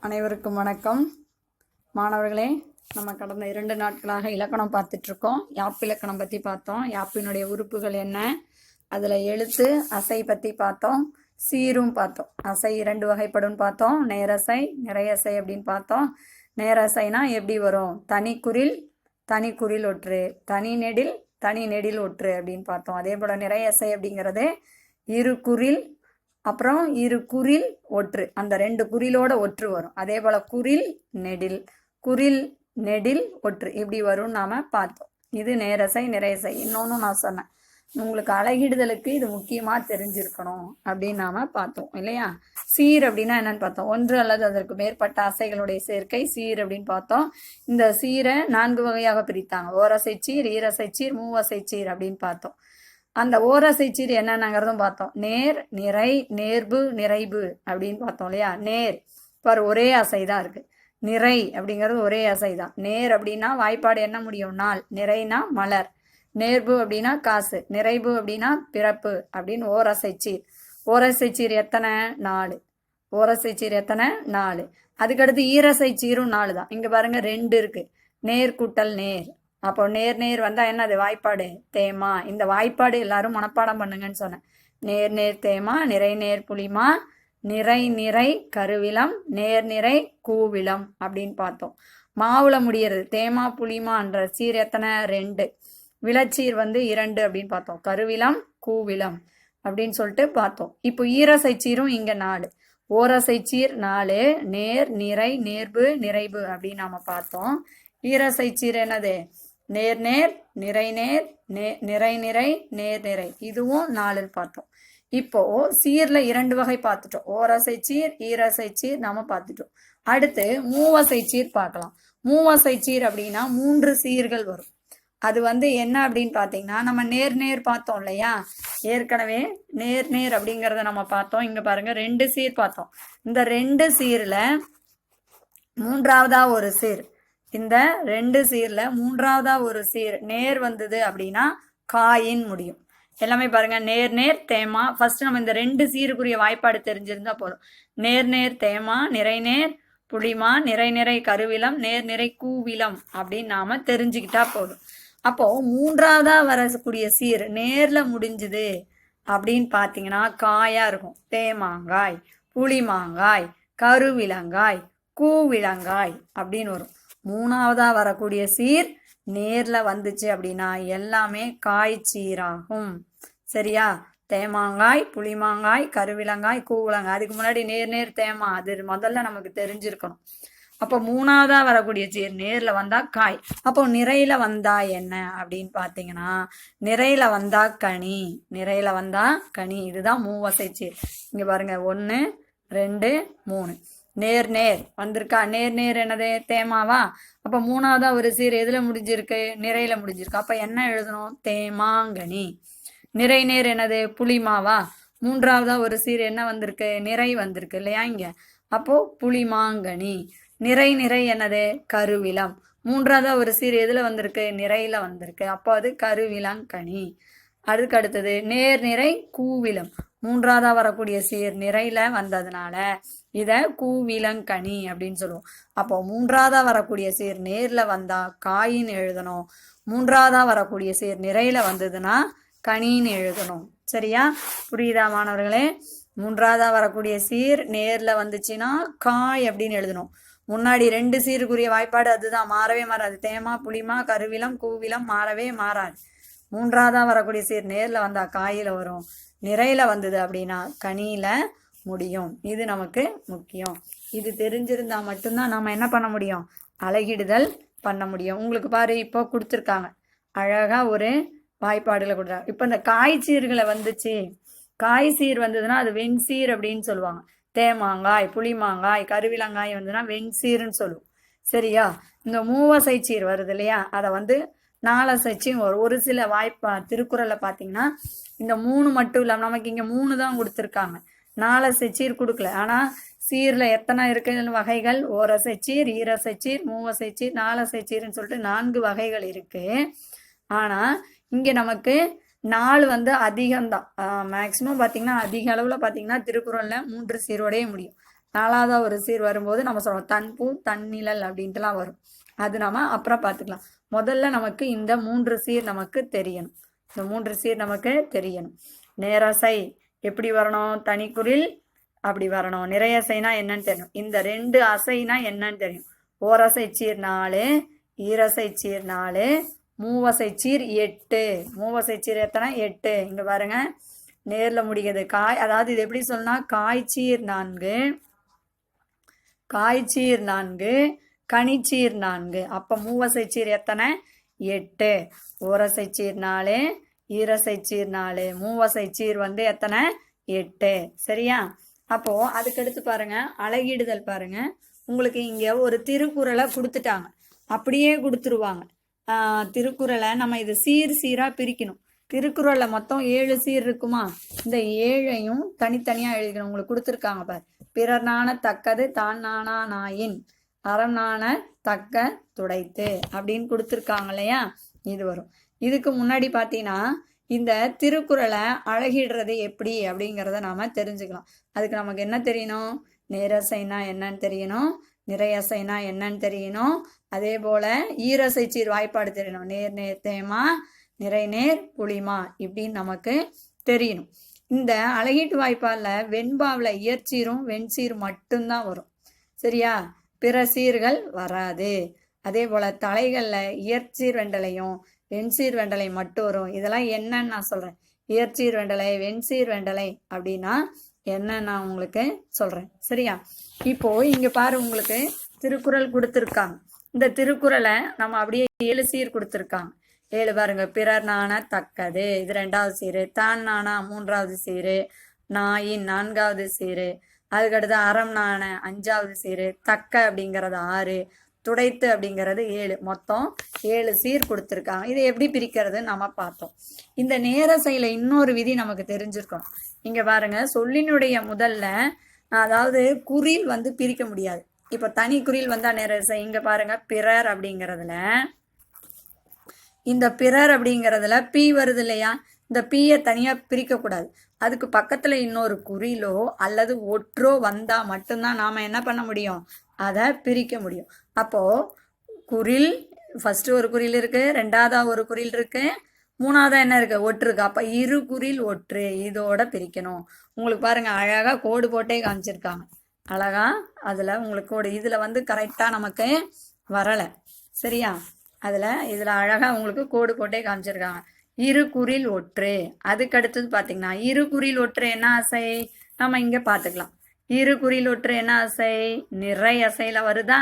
அனைவருக்கும் வணக்கம். மாணவர்களே நம்ம கடந்த இரண்டு நாட்களாக இலக்கணம் பார்த்துட்ருக்கோம். யாப்பு இலக்கணம் பற்றி பார்த்தோம். யாப்பினுடைய உறுப்புகள் என்ன? அதில் எழுத்து அசை பற்றி பார்த்தோம். சீரும் பார்த்தோம். அசை இரண்டு வகைப்படும் பார்த்தோம். நேரசை நிறையசை அப்படின்னு பார்த்தோம். நேரசைனா எப்படி வரும்? தனி குரில் தனி குரில் ஒற்று. தனி நெடில் தனி நெடில் ஒற்று அப்படின்னு பார்த்தோம். அதே போல் நிறையசை அப்படிங்கிறது இரு குரில் அப்புறம் இரு குரில் ஒற்று. அந்த ரெண்டு குறிலோட ஒற்று வரும். அதே போல் குரில் நெடில். குரில் நெடில் ஒற்று. இப்படி வரும்னு நாம் பார்த்தோம். இது நேரசை நிறையசை இன்னொன்று நான் சொன்னேன். உங்களுக்கு அழகிடுதலுக்கு இது முக்கியமாக தெரிஞ்சிருக்கணும் அப்படின்னு நாம் பார்த்தோம் இல்லையா? சீர் அப்படின்னா என்னன்னு பார்த்தோம். ஒன்று அல்லது அதற்கு மேற்பட்ட அசைகளுடைய சேர்க்கை சீர் அப்படின்னு பார்த்தோம். இந்த சீரை நான்கு வகையாக பிரித்தாங்க. ஓரசை சீர் ஈரசை சீர் மூவசை சீர் அப்படின்னு பார்த்தோம். அந்த ஓரசை சீர் என்னென்னங்கிறதும் பார்த்தோம். நேர் நிறை நேர்பு நிறைவு அப்படின்னு பார்த்தோம் இல்லையா? நேர். பாரு ஒரே அசை தான் இருக்கு. நிறை அப்படிங்கிறது ஒரே அசை தான். நேர் அப்படின்னா வாய்ப்பாடு என்ன முடியும்? நாள். நிறைனா மலர். நேர்பு அப்படின்னா காசு. நிறைவு அப்படின்னா பிறப்பு அப்படின்னு ஓரசை சீர். ஓரசை சீர் எத்தனை? நாலு. ஓரசை சீர் எத்தனை? நாலு. அதுக்கடுத்து ஈரசை சீரும் நாலு தான். இங்கே பாருங்க ரெண்டு இருக்கு. நேர் கூட்டல் நேர். அப்போ நேர் நேர் வந்தால் என்னது வாய்ப்பாடு? தேமா. இந்த வாய்ப்பாடு எல்லாரும் மனப்பாடம் பண்ணுங்கன்னு சொன்னேன். நேர் நேர் தேமா நிறை நேர் புலிமா நிறை நிறை கருவிலம் நேர் நிறை கூவிலம் அப்படின்னு பார்த்தோம். மாவுல முடியறது. தேமா புளிமான்ற சீர் எத்தனை? ரெண்டு. விளச்சீர் வந்து இரண்டு அப்படின்னு பார்த்தோம். கருவிலம் கூவிலம் அப்படின்னு சொல்லிட்டு பார்த்தோம். இப்போ ஈரசை சீரும் இங்கே நாலு. ஓரசை சீர் நாலு. நேர் நிறை நேர்பு நிறைவு அப்படின்னு நாம பார்த்தோம். ஈரசை சீர் என்னது? நேர் நேர் நிறை நேர் நே நிறை நிறை நேர் நிறை. இதுவும் நாளில் பார்த்தோம். இப்போ சீர்ல இரண்டு வகை பார்த்துட்டோம். ஓரசை சீர் ஈரசை சீர் நாம பார்த்துட்டோம். அடுத்து மூவசை சீர் பார்க்கலாம். மூவசை சீர் அப்படின்னா மூன்று சீர்கள் வரும். அது வந்து என்ன அப்படின்னு பார்த்தீங்கன்னா நம்ம நேர் நேர் பார்த்தோம் இல்லையா? ஏற்கனவே நேர் நேர் அப்படிங்கிறத நம்ம பார்த்தோம். இங்க பாருங்க ரெண்டு சீர் பார்த்தோம். இந்த ரெண்டு சீர்ல மூன்றாவதா ஒரு சீர். இந்த ரெண்டு சீர்ல மூன்றாவதா ஒரு சீர் நேர் வந்தது அப்படின்னா காயின் முடியும். எல்லாமே பாருங்க நேர் நேர் தேமா. ஃபர்ஸ்ட் நம்ம இந்த ரெண்டு சீருக்குரிய வாய்ப்பாடு தெரிஞ்சிருந்தா போதும். நேர் நேர் தேமா நிறை நேர் புளிமா நிறை நிறை கருவிலம் நேர் நிறை கூவிலம் அப்படின்னு நாம தெரிஞ்சுக்கிட்டா போதும். அப்போ மூன்றாவதா வரக்கூடிய சீர் நேர்ல முடிஞ்சுது அப்படின்னு பார்த்தீங்கன்னா காயா இருக்கும். தேமாங்காய் புளிமாங்காய் கருவிலங்காய் கூவிலங்காய் அப்படின்னு வரும். மூணாவதாக வரக்கூடிய சீர் நேரில் வந்துச்சு அப்படின்னா எல்லாமே காய் சீராகும். சரியா? தேமாங்காய் புளிமாங்காய் கருவிலங்காய் கூவிலங்காய் அதுக்கு முன்னாடி நேர் நேர் தேமா. அது முதல்ல நமக்கு தெரிஞ்சிருக்கணும். அப்போ மூணாவதாக வரக்கூடிய சீர் நேரில் வந்தால் காய். அப்போ நிறையில் வந்தா என்ன அப்படின்னு பார்த்தீங்கன்னா நிறையில் வந்தால் கனி. நிறையில் வந்தால் கனி. இதுதான் மூவசை சீர். இங்கே பாருங்க. ஒன்று ரெண்டு மூணு. நேர் நேர். வந்திருக்கா? நேர் நேர் என்னது தேமாவா? அப்போ மூணாவதா ஒரு சீர் எதில் முடிஞ்சிருக்கு? நிறையில முடிஞ்சிருக்கு. அப்போ என்ன எழுதணும்? தேமாங்கனி. நிறை நேர் என்னது புளிமாவா மூன்றாவதா ஒரு சீர் என்ன வந்திருக்கு? நிறை வந்திருக்கு இல்லையா இங்க? அப்போ புளிமாங்கனி நிறை நிறை என்னது கருவிலம் மூன்றாவதா ஒரு சீர் எதில் வந்திருக்கு? நிறையில வந்திருக்கு. அப்போ அது கருவிலங்கனி அதுக்கு அடுத்தது நேர் நிறை கூவிலம் மூன்றாவதா வரக்கூடிய சீர் நிறையில வந்ததுனால இதை கூவிலங்கனி அப்படின்னு சொல்லுவோம். அப்போ மூன்றாவதாக வரக்கூடிய சீர் நேரில் வந்தால் காயின்னு எழுதணும். மூன்றாவதாக வரக்கூடிய சீர் நிறையில் வந்ததுன்னா கனின்னு எழுதணும். சரியா? புரியுதா மாணவர்களே? மூன்றாவதாக வரக்கூடிய சீர் நேரில் வந்துச்சுன்னா காய் அப்படின்னு எழுதணும். முன்னாடி ரெண்டு சீருக்குரிய வாய்ப்பாடு அதுதான். மாறவே மாறாது. தேமா புளிமா கருவிலம் கூவிலம் மாறவே மாறாது. மூன்றாவதாக வரக்கூடிய சீர் நேரில் வந்தால் காயில் வரும். நிறையில் வந்தது அப்படின்னா கனியில் முடியும். இது நமக்கு முக்கியம். இது தெரிஞ்சிருந்தால் மட்டும்தான் நம்ம என்ன பண்ண முடியும்? அழகிடுதல் பண்ண முடியும். உங்களுக்கு பாரு இப்போ கொடுத்துருக்காங்க. அழகாக ஒரு வாய்ப்பாடுகளை கொடுக்குறாங்க இப்போ இந்த காய் சீர்களை வந்துச்சு. காய் சீர் வந்ததுன்னா அது வெண்சீர் அப்படின்னு சொல்லுவாங்க. தேமாங்காய் புளிமாங்காய் கருவிலங்காய் வந்துன்னா வெண்சீர்னு சொல்லுவோம். சரியா? இந்த மூவசை சீர் வருது இல்லையா? அதை வந்து நாலசைச்சியும் வரும் ஒரு சில வாய்ப்பா திருக்குறளில் பார்த்தீங்கன்னா இந்த மூணு மட்டும் இல்லாமல் நமக்கு இங்கே மூணு தான் கொடுத்துருக்காங்க. நாலசை சீர் கொடுக்கல. ஆனால் சீரில் எத்தனை இருக்குன்னு வகைகள்? ஓரசை சீர் ஈரசை சீர் மூவசை சீர் நாலசை சீர்னு சொல்லிட்டு நான்கு வகைகள் இருக்குது ஆனால் இங்கே நமக்கு நாலு வந்து அதிகம்தான். மேக்ஸிமம் பார்த்திங்கன்னா அதிக அளவில் பார்த்தீங்கன்னா திருக்குறளில் மூன்று சீரோடய முடியும். நாலாவதாக ஒரு சீர் வரும்போது நம்ம சொல்கிறோம் தன்பூ தன்னிழல் அப்படின்ட்டுலாம் வரும். அது நம்ம அப்புறம் பார்த்துக்கலாம் முதல்ல நமக்கு இந்த மூன்று சீர் நமக்கு தெரியணும். இந்த மூன்று சீர் நமக்கு தெரியணும். நேரசை எப்படி வரணும்? தனிக்குறில் அப்படி வரணும். நிறைய அசைனா என்னன்னு தெரியும். இந்த ரெண்டு அசைனா என்னன்னு தெரியும். ஓரசை சீர் நாலு ஈரசை சீர் நாலு மூவசை சீர் எட்டு. மூவசை சீர் எத்தனை? எட்டு. இங்க பாருங்க. நேரில் முடிகிறது. காய் அதாவது இது எப்படி சொல்லணும்னா காய்ச்சீர் நான்கு காய்ச்சீர் நான்கு கனிச்சீர் நான்கு. அப்போ மூவசை சீர் எத்தனை? எட்டு. ஓரசை சீர் நாலு ஈரசை சீர் நாலு மூவசை சீர் வந்து எத்தனை? எட்டு. சரியா? அப்போ அதுக்கடுத்து பாருங்க அழகிடுதல் பாருங்க. உங்களுக்கு இங்க ஒரு திருக்குறளை கொடுத்துட்டாங்க. அப்படியே கொடுத்துருவாங்க. ஆஹ் திருக்குறளை நம்ம இது சீர் சீரா பிரிக்கணும். திருக்குறளில் மொத்தம் ஏழு சீர் இருக்குமா? இந்த ஏழையும் தனித்தனியா எழுதிக்கணும் உங்களுக்கு கொடுத்துருக்காங்க பாரு. பிறர் நாண தக்கது தான் நானா நாயின். அறம் நாண தக்க துடைத்து அப்படின்னு கொடுத்துருக்காங்க இல்லையா? இது வரும். இதுக்கு முன்னாடி பார்த்தீங்கன்னா இந்த திருக்குறளை அழகிடுறது எப்படி அப்படிங்கிறத நாம் தெரிஞ்சுக்கலாம். அதுக்கு நமக்கு என்ன தெரியணும்? நேரசைனா என்னன்னு தெரியணும். நிறையசைனா என்னன்னு தெரியணும். அதே போல் ஈரசை சீர் வாய்ப்பாடு தெரியணும். நேர் நேர் தேமா நிறை நேர் புளிமா இப்படின்னு நமக்கு தெரியணும். இந்த அழகீட்டு வாய்ப்பாலில் வெண்பாவில் இயற்சீரும் வெண்சீர் மட்டும்தான் வரும். சரியா? பிற சீர்கள் வராது. அதே போல் தலைகளில் இயற்சீர் வெண்டலையும் வெண்சீர் வெண்டலை மட்டும் வரும். இதெல்லாம் என்னன்னு நான் சொல்கிறேன் இயற்சீர் வெண்டலை வெண்சீர் வெண்டலை அப்படின்னா என்ன நான் உங்களுக்கு சொல்கிறேன் சரியா? இப்போ இங்கே பாரு உங்களுக்கு திருக்குறள் கொடுத்துருக்காங்க. இந்த திருக்குறளை நம்ம அப்படியே ஏழு சீர் கொடுத்துருக்காங்க. ஏழு பாருங்க. பிறர் நாண தக்கது. இது ரெண்டாவது சீரு. தான் நாணா மூன்றாவது சீரு. நாயின் நான்காவது சீரு. அதுக்கடுத்து அறம் நாண அஞ்சாவது சீரு. தக்க அப்படிங்கிறது ஆறு. துடைத்து அப்படிங்கிறது ஏழு. மொத்தம் ஏழு சீர் கொடுத்துருக்காங்க. இதை எப்படி பிரிக்கிறது? நம்ம பார்த்தோம். இந்த நேர செயல இன்னொரு விதி நமக்கு தெரிஞ்சிருக்கணும். இங்கே பாருங்க. சொல்லினுடைய முதல்ல அதாவது குறில் வந்து பிரிக்க முடியாது. இப்போ தனி குறில் வந்தா நேரசை இங்கே பாருங்க. பிறர் அப்படிங்கிறதுல இந்த பிறர் அப்படிங்கிறதுல பி வருது இல்லையா? இந்த பீயை தனியாக பிரிக்கக்கூடாது. அதுக்கு பக்கத்தில் இன்னொரு குறிலோ அல்லது ஒற்றோ வந்தால் மட்டும்தான் நாம் என்ன பண்ண முடியும்? அதை பிரிக்க முடியும். அப்போது குறில் ஃபஸ்ட்டு ஒரு குறில் இருக்குது ரெண்டாவதா ஒரு குறில் இருக்குது மூணாவதா என்ன இருக்குது ஒற்று இருக்கு. அப்போ இரு குறில் ஒற்று இதோட பிரிக்கணும். உங்களுக்கு பாருங்கள் அழகாக கோடு போட்டே காமிச்சிருக்காங்க. அழகா அதில் உங்களுக்கு கோடு இதில் வந்து கரெக்டாக நமக்கு வரலை. சரியா? அதில் இதில் அழகாக உங்களுக்கு கோடு போட்டே காமிச்சிருக்காங்க. இரு குறில் ஒற்று. அதுக்கடுத்தது பார்த்தீங்கன்னா இரு குறில் ஒற்று என்ன அசை? நம்ம இங்கே பார்த்துக்கலாம் இரு குறில் ஒற்று என்ன அசை? நிறை அசையில் வருதா?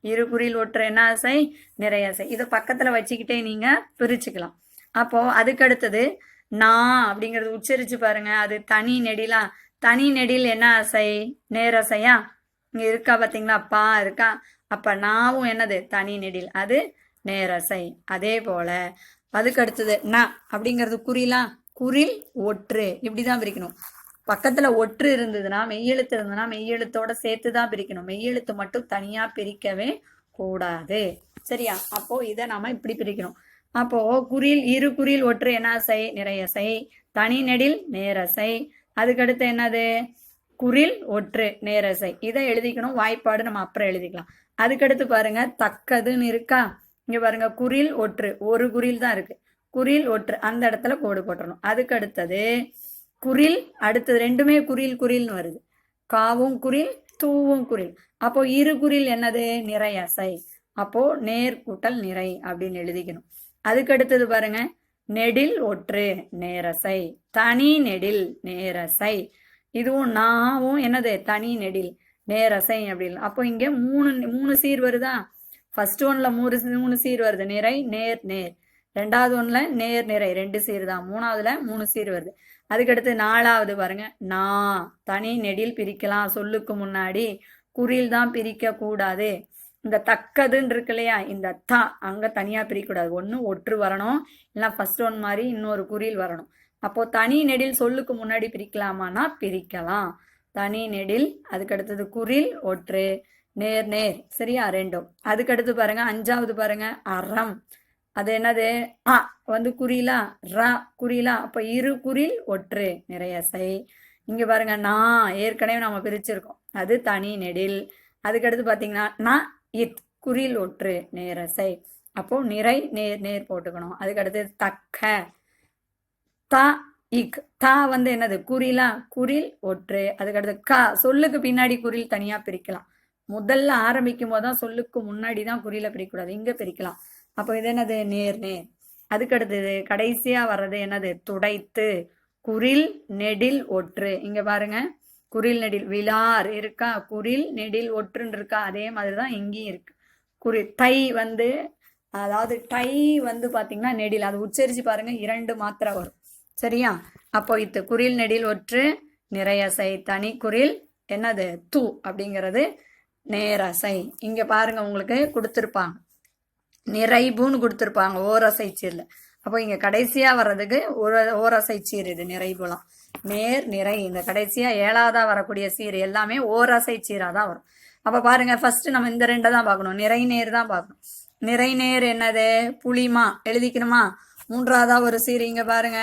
இரு குறில் ஒற்று என்ன அசை? நிறை அசை. இதை பக்கத்தில் வச்சுக்கிட்டே நீங்கள் பிரிச்சுக்கலாம். அப்போது அதுக்கு அடுத்தது நான் அப்படிங்கிறது உச்சரித்து பாருங்க. அது தனி நெடிலா. தனி நெடில் என்ன அசை? நேரசையா? இங்கே இருக்கா பார்த்தீங்களா பா இருக்கா? அப்போ நாவும் என்னது? தனி நெடில். அது நேரசை. அதே போல அதுக்கு அடுத்தது ந அப்படிங்கிறது குறிலா குறில் ஒற்று. இப்படி தான் பிரிக்கணும். பக்கத்தில் ஒற்று இருந்ததுன்னா மெய்யெழுத்து இருந்ததுன்னா மெய்யெழுத்தோட சேர்த்து தான் பிரிக்கணும். மெய்யெழுத்து மட்டும் தனியாக பிரிக்கவே கூடாது. சரியா? அப்போது இதை நாம் இப்படி பிரிக்கணும். அப்போது குறில் இரு குறில் ஒற்று என்ன செய் நிறையசை தனி நெடில் நேரசை அதுக்கடுத்து என்னது? குறில் ஒற்று நேரசை இதை எழுதிக்கணும். வாய்ப்பாடு நம்ம அப்புறம் எழுதிக்கலாம். அதுக்கடுத்து பாருங்க தக்கதுன்னு இருக்கா? இங்கே பாருங்க குறில் ஒற்று. ஒரு குறில் தான் இருக்கு. குறில் ஒற்று. அந்த இடத்துல கோடு போட்டணும் அதுக்கு அடுத்தது குறில் அடுத்தது ரெண்டுமே குறில் குரில்னு வருது. காவும் குறில் தூவும் குறில் அப்போ இரு குறில் என்னது? நிறையசை அப்போ நேர் கூட்டல் நிறை அப்படின்னு எழுதிக்கணும். அதுக்கு அடுத்தது பாருங்க நெடில் ஒற்று நேரசை தனி நெடில் நேரசை இதுவும் நாவும் என்னது? தனி நெடில் நேரசை அப்படின்னு. அப்போ இங்க மூணு மூணு சீர் வருதா? ஃபர்ஸ்ட் ஒன்ல மூணு மூணு சீர் வருது. நிறை நேர் நேர். ரெண்டாவது ஒன்ல நேர் நிறை. ரெண்டு சீர் தான். மூணாவதுல மூணு சீர் வருது. அதுக்கடுத்து நாலாவது பாருங்க. நான் தனி நெடில் பிரிக்கலாம். சொல்லுக்கு முன்னாடி குறில் தான் பிரிக்க கூடாது இந்த தக்கதுன்னு இருக்கு இல்லையா? இந்த த. அங்க தனியா பிரிக்கக்கூடாது. ஒன்று ஒற்று வரணும். இல்லைன்னா ஃபர்ஸ்ட் ஒன் மாதிரி இன்னொரு குறில் வரணும். அப்போ தனி நெடில் சொல்லுக்கு முன்னாடி பிரிக்கலாமான்னா பிரிக்கலாம். தனி நெடில் அதுக்கடுத்தது குறில் ஒற்று. நேர் நேர். சரியா? ரெண்டும். அதுக்கடுத்து பாருங்க அஞ்சாவது பாருங்க அறம். அது என்னது? அ. வந்து குறிலா ர குறிலா. அப்ப இரு குறில் ஒற்று. நிறைய சை. இங்க பாருங்க நான் ஏற்கனவே நம்ம பிரிச்சிருக்கோம். அது தனி நெடில். அதுக்கடுத்து பார்த்தீங்கன்னா ந இத். குறில் ஒற்று. நேரசை அப்போ நிறை நேர் நேர் போட்டுக்கணும். அதுக்கடுத்து தக்க. த இக். தா வந்து என்னது? குறிலா குறில் ஒற்று. அதுக்கடுத்து க. சொல்லுக்கு பின்னாடி குறில் தனியா பிரிக்கலாம். முதல்ல ஆரம்பிக்கும் போது தான் சொல்லுக்கு முன்னாடி தான் குறியில பிரிக்கக்கூடாது. இங்க பிரிக்கலாம். அப்போ இது என்னது? நேர் நேர். அதுக்கடுத்தது கடைசியா வர்றது என்னது? துடைத்து. குரில் நெடில் ஒற்று. இங்க பாருங்க. குரில் நெடில். விலார் இருக்கா? குரில் நெடில் ஒற்றுன்னு இருக்கா? அதே மாதிரி தான் இங்கேயும் இருக்கு. குறி தை வந்து அதாவது டை வந்து பாத்தீங்கன்னா நெடில். அது உச்சரிச்சு பாருங்க. இரண்டு மாத்திரை வரும். சரியா? அப்போ இத்து குரில் நெடில் ஒற்று. நிறைய சை தனி குரில் என்னது? து அப்படிங்கிறது நேரசை. இங்கே பாருங்க உங்களுக்கு கொடுத்துருப்பாங்க. நிறைபுன்னு கொடுத்துருப்பாங்க ஓரசை சீரில். அப்போ இங்கே கடைசியாக வர்றதுக்கு ஒரு ஓரசை சீர் இது நிறைபுலாம். நேர் நிறை. இந்த கடைசியாக ஏழாவதாக வரக்கூடிய சீர் எல்லாமே ஓரசை சீராக தான் வரும். அப்போ பாருங்க ஃபஸ்ட்டு நம்ம இந்த ரெண்டை தான் பார்க்கணும். நிறை நேர் தான் பார்க்கணும். நிறை நேர் என்னது? புளிமா. எழுதிக்கணுமா? மூன்றாவதா ஒரு சீர் இங்கே பாருங்க.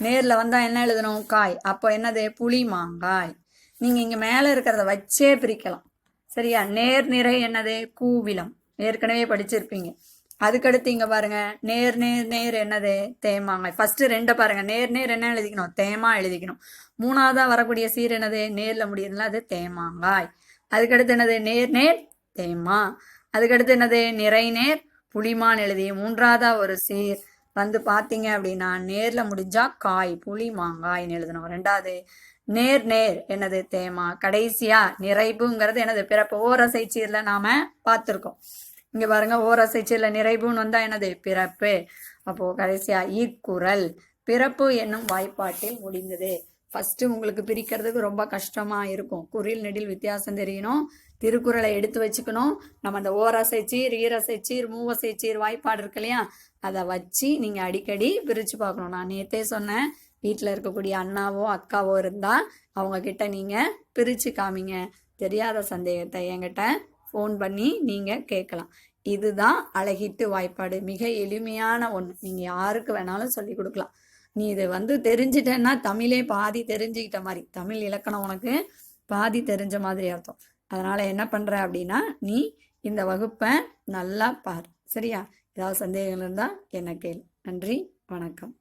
நேரில் வந்தால் என்ன எழுதணும்? காய். அப்போ என்னது? புளி மாங்காய் நீங்கள் இங்கே மேலே இருக்கிறத வச்சே பிரிக்கலாம். சரியா? நேர் நிறை என்னது? கூவிலம். ஏற்கனவே படிச்சிருப்பீங்க. அதுக்கடுத்து இங்க பாருங்க. நேர் நேர் நேர் என்னது? தேமாங்காய் ஃபர்ஸ்ட் ரெண்டை பாருங்க. நேர் நேர் என்ன எழுதிக்கணும்? தேமா எழுதிக்கணும். மூணாவதா வரக்கூடிய சீர் என்னது? நேர்ல முடியுதுல அது தேமாங்காய். அதுக்கடுத்து என்னது? நேர் நேர் தேமா. அதுக்கடுத்து என்னது? நிறை நேர் புளிமான் எழுதி. மூன்றாவதா ஒரு சீர். வந்து பார்த்தீங்க அப்படின்னா நேர்ல முடிஞ்சா காய் புளி மாங்காய்னு எழுதணும். ரெண்டாவது நேர் நேர் எனது தேமா. கடைசியா நிறைவுங்கிறது எனது பிறப்பு. ஓரசை சீரில் நாம பார்த்துருக்கோம். இங்க பாருங்க ஓரசை சீரில் நிறைவுன்னு வந்தா எனது பிறப்பு. அப்போ கடைசியா இக்குரல் பிறப்பு என்னும் வாய்ப்பாட்டில் முடிந்தது. ஃபர்ஸ்ட் உங்களுக்கு பிரிக்கிறதுக்கு ரொம்ப கஷ்டமா இருக்கும். குறில் நெடில் வித்தியாசம் தெரியணும். திருக்குறளை எடுத்து வச்சுக்கணும். நம்ம அந்த ஓரசை சீர் ஈரசை சீர் மூவசை சீர் வாய்ப்பாடு இருக்கு இல்லையா? அதை வச்சு நீங்கள் அடிக்கடி பிரித்து பார்க்கணும். நான் நேற்றே சொன்னேன் வீட்டில் இருக்கக்கூடிய அண்ணாவோ அக்காவோ இருந்தால் அவங்கக்கிட்ட நீங்கள் பிரித்து காமிங்க. தெரியாத சந்தேகத்தை என்கிட்ட ஃபோன் பண்ணி நீங்கள் கேட்கலாம். இதுதான் அழகிட்டு வாய்ப்பாடு. மிக எளிமையான ஒன்று நீங்கள் யாருக்கு வேணாலும் சொல்லி கொடுக்கலாம். நீ இதை வந்து தெரிஞ்சிட்டேன்னா தமிழே பாதி தெரிஞ்சுக்கிட்ட மாதிரி. தமிழ் இலக்கணம் உனக்கு பாதி தெரிஞ்ச மாதிரி அர்த்தம். அதனால் என்ன பண்ணுற அப்படின்னா நீ இந்த வகுப்பை நல்லா பார். சரியா? ஏதாவது சந்தேகங்கள் இருந்தால் என்ன கேள். நன்றி. வணக்கம்.